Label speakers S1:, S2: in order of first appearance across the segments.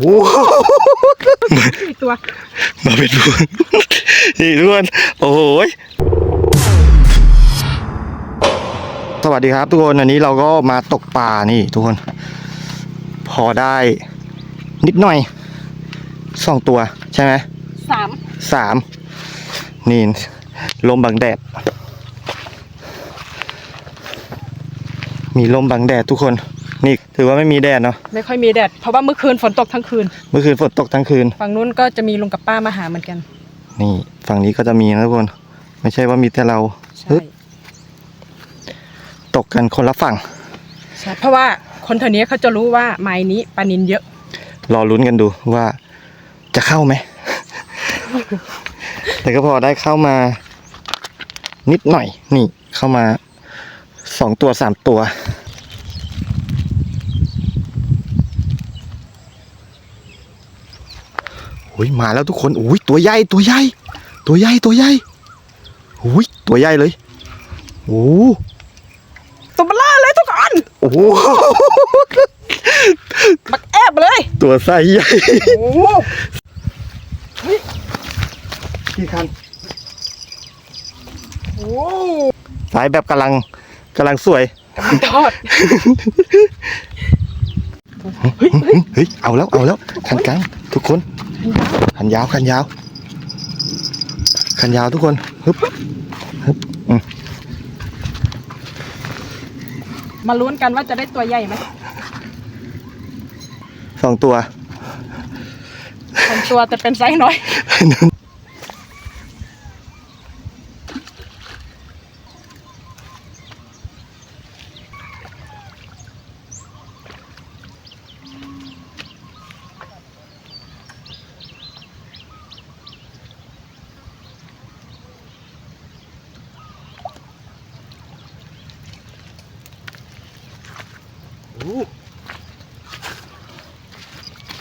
S1: โห
S2: อีกตัว
S1: มาเป็นพวงนี่ทุกคนโอ้โหยสวัสดีครับทุกคนอันนี้เราก็มาตกปลานี่ทุกคน พอได้นิดหน่อยสองตัวใช่ไหม
S2: สาม
S1: สามนี่ลมบังแดด มีลมบังแดดทุกคน นี่ถือว่าไม่มีแดดเนาะ
S2: ไม่ค่อยมีแดดเพราะว่าเมื่อคืนฝนตกทั้งคืน
S1: เมื่อคืนฝนตกทั้งคืน
S2: ฝั่งนู้นก็จะมีลุงกับป้ามาหาเหมือนกัน
S1: นี่ฝั่งนี้ก็จะมีนะทุกคนไม่ใช่ว่ามีแต่เรา
S2: ใช่
S1: ฮึบตกกันคนละฝั่ง
S2: ใช่เพราะว่าคนแถวนี้เขาจะรู้ว่าไม้นี้ปลานินเยอะ
S1: รอลุ้นกันดูว่าจะเข้าไหม แต่ก็พอได้เข้ามานิดหน่อย นี่เข้ามาสองตัวสามตัว โอ้ยมาแล้วทุกคนโอ้ยตัวใหญ่ตัวใหญ่ตัวใหญ่ตัวใหญ่โอ้ยตัวใหญ่เลยโอ้
S2: ตัวมันล่าเลยทุกคน
S1: โอ้โห
S2: บักแอบเลย
S1: ตัวไซส์ใหญ่
S2: โอ้โห
S1: พี่คัน
S2: โอ้โห
S1: สายแบบกำลังกำลังสวย
S2: กำลังทอด
S1: เฮ้ยเฮ้ย เอาแล้ว เอาแล้วคันกลางทุกคน คันยาวคันยาวคันยาวทุกคนฮึบฮึบอืม
S2: มาลุ้นกันว่าจะได้ตัวใหญ่ไหม
S1: สองตัว
S2: สองตัวแต่เป็นไซส์น้อย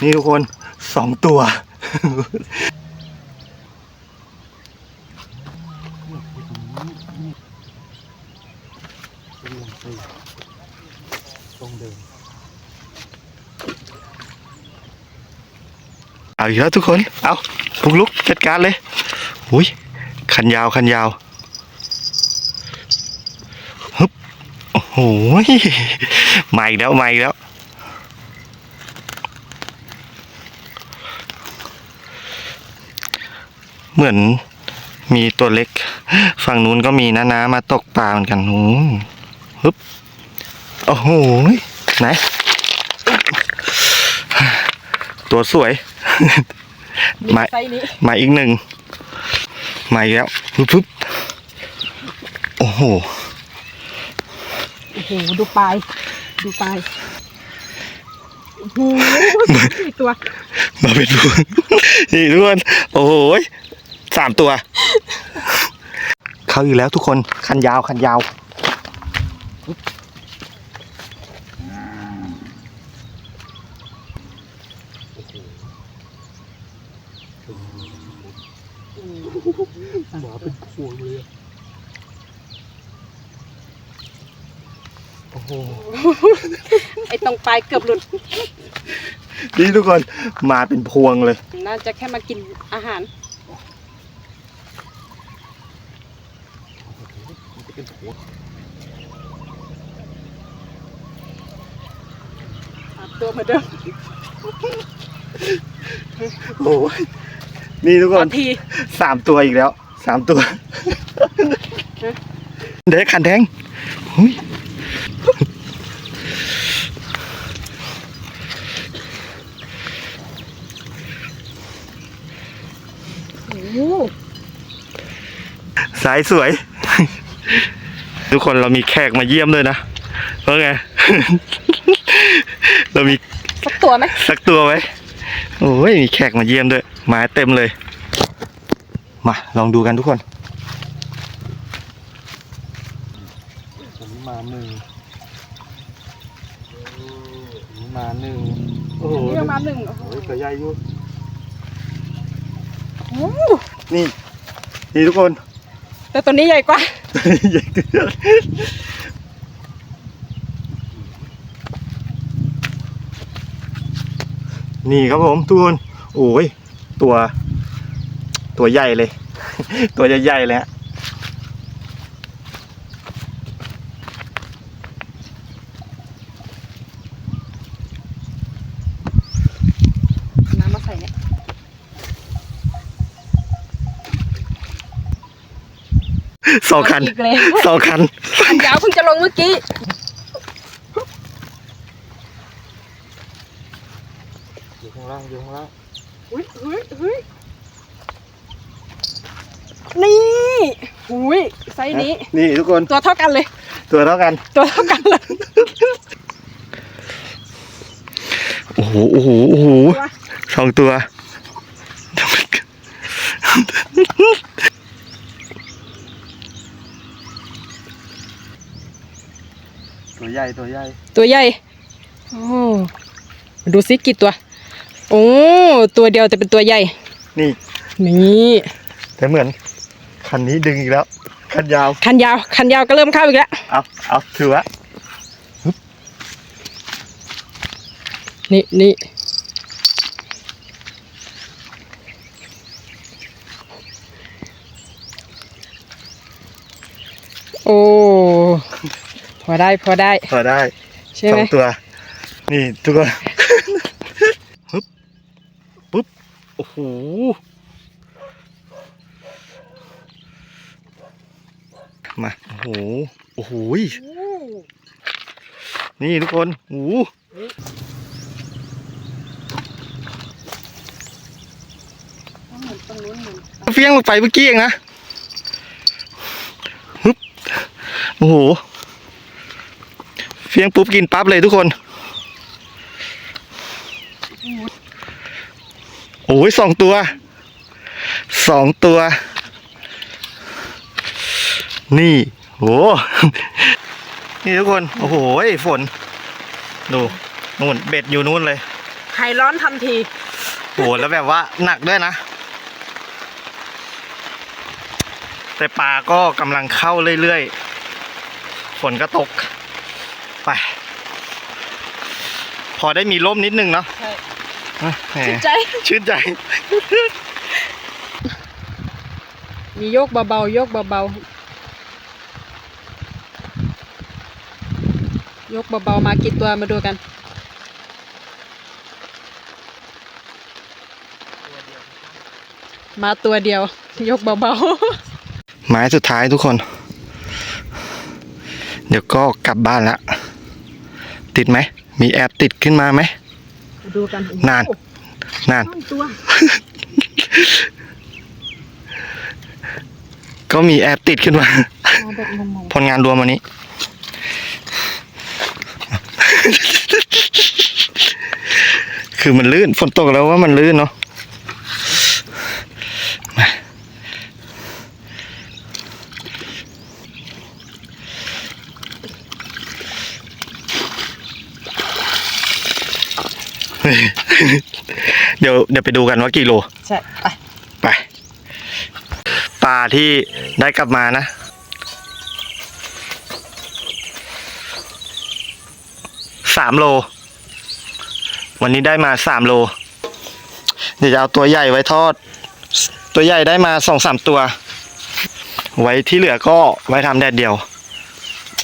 S1: นี่ทุกคนสองตัวเอาอีกแล้วทุกคน เอาพุกลุกจัดการเลยอุ้ยคันยาวคันยาวฮึบโอ้โหมาอีกแล้วมาอีกแล้ว เหมือนมีตัวเล็ก ฝั่งนู้นก็มีนะนะมาตกปลาเหมือนกันนู้นฮึบโอ้โหไหนตัวสวย
S2: มี
S1: มา
S2: ไซส์นี้
S1: มาอีกหนึ่งมาอีกแล้วปึ๊บปึ๊บโอ้โห
S2: โอ้โหดูปลายดูปลายโอ้โหอีกตัว
S1: มาเป็นพวงนี่ทุกคนโอ้โหย สามตัว เข้าอีกแล้วทุกคนคันยาวคันยาว
S3: หมาเป็นพวงเลยอะ
S1: โอ้โห
S2: ไอ้ตรงปลายเกือบหลุด
S1: นี่ทุกคน มาเป็นพวงเลย
S2: น่าจะแค่มากินอาหาร ตัวเหมือนเดิม
S1: โอ้ยนี่ทุกค
S2: ตอนนที
S1: สามตัวอีกแล้วสามตัว เด็กขันแทงหุย
S2: โอ้โห
S1: สายสวย ทุกคนเรามีแขกมาเยี่ยมด้วยนะเพราะไง เรามี
S2: สักตัวไหม
S1: สักตัวไหมโอ้ยมีแขกมาเยี่ยมด้วยมาเต็มเลย มาลองดูกันทุกคน
S3: ผมมาหนึ่งผมมาหนึ่งโอ้โห
S2: นี่ประมาณหนึ่งโอ้โห
S3: โอ้ยตัวใหญ่อยู่
S2: โอ้โห
S1: นี่นี่ทุกคน
S2: แต่ตัวนี้ใหญ่กว่า
S1: ใหญ่เกินนี่ครับผมทุกคนโอ้ยตัว ตัวใหญ่เลย ตัวใหญ่ๆเลยฮะ
S2: น้ำมาใส่เนี่ย
S1: สองคัน
S2: อีกแล้ว
S1: สองคัน
S2: คันยาวเพิ่งจะลงเมื่อกี้
S1: อยู่ข้างล่างอยู่ข้างล่าง
S2: อุ้ยอุ้ยอุ้ยนี่อุ้ยไซส์นี้
S1: นี่ทุกคน
S2: ตัวเท่ากันเลย
S1: ตัวเท่ากัน
S2: ตัวเท่ากันเลย
S1: โอ้โหโอ้โหโอ้โห
S2: ตัว
S1: สองตัว ตัวใหญ่ตัวใหญ่
S2: ตัวใหญ่โอ้มาดูซิกี่ตัว โอ้ตัวเดียวแต่เป็นตัวใหญ่
S1: นี่
S2: นี่
S1: แต่เหมือน คันนี้ดึงอีกแล้ว คันยาว
S2: คันยาว คันยาวก็เริ่มเข้าอีกแล้ว
S1: เอาเอาถือว่า
S2: นี่นี่โอ้พ อได้พอได้
S1: พอได้
S2: ใช่
S1: ส
S2: ไห
S1: อ
S2: ม
S1: งตัว นี่ทุกคน ฮึบปุ๊บ โอ้โห มา โอ้โห โอ้โหนี่ทุกคนโอ้โหเฟี้ยงลงไปเมื่อกี้เองนะฮึบโอ้โห เฟี้ยงปุ๊บกินปั๊บเลยทุกคนโอ้ยสองตัวสองตัว นี่โหนี่ทุกคน โอ้โหฝน ดูนู่นเบ็ดอยู่นู่นเลย
S2: ไข่ร้อนทันที
S1: โอ้โหแล้วแบบว่าหนักด้วยนะ แต่ปลาก็กำลังเข้าเรื่อยๆ ฝนก็ตก ไป พอได้มีร่มนิดนึงเนาะ
S2: ใช่
S1: แหม
S2: ชื่นใจ
S1: ชื่นใจ
S2: มีโยกเบาๆโยกเบาๆยกเบาๆมากี่ตัวมาดูกันมาตัวเดียว ยกเบา
S1: หมายสุดท้ายทุกคน เดี๋ยวก็กลับบ้านละ ติดไหม มีแอปติดขึ้นมาไหม
S2: ๆมาดูกัน
S1: นาน นาน
S2: โอ้โหตัว
S1: ก็มีแอปติดขึ้นมา
S2: มาแบบงง
S1: ผลงานรวมวันนี้ คือมันลื่น ฝนตกแล้วว่ามันลื่นเนาะ เดี๋ยวเดี๋ยวไปดูกันว่ากี่โล
S2: ๆใช่ไป
S1: ไปปลาที่ได้กลับมานะ สามโล วันนี้ได้มาสามโล เดี๋ยวจะเอาตัวใหญ่ไว้ทอด ตัวใหญ่ได้มาสองสามตัว ไว้ที่เหลือก็ไว้ทำแดดเดียว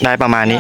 S1: ได้ประมาณนี้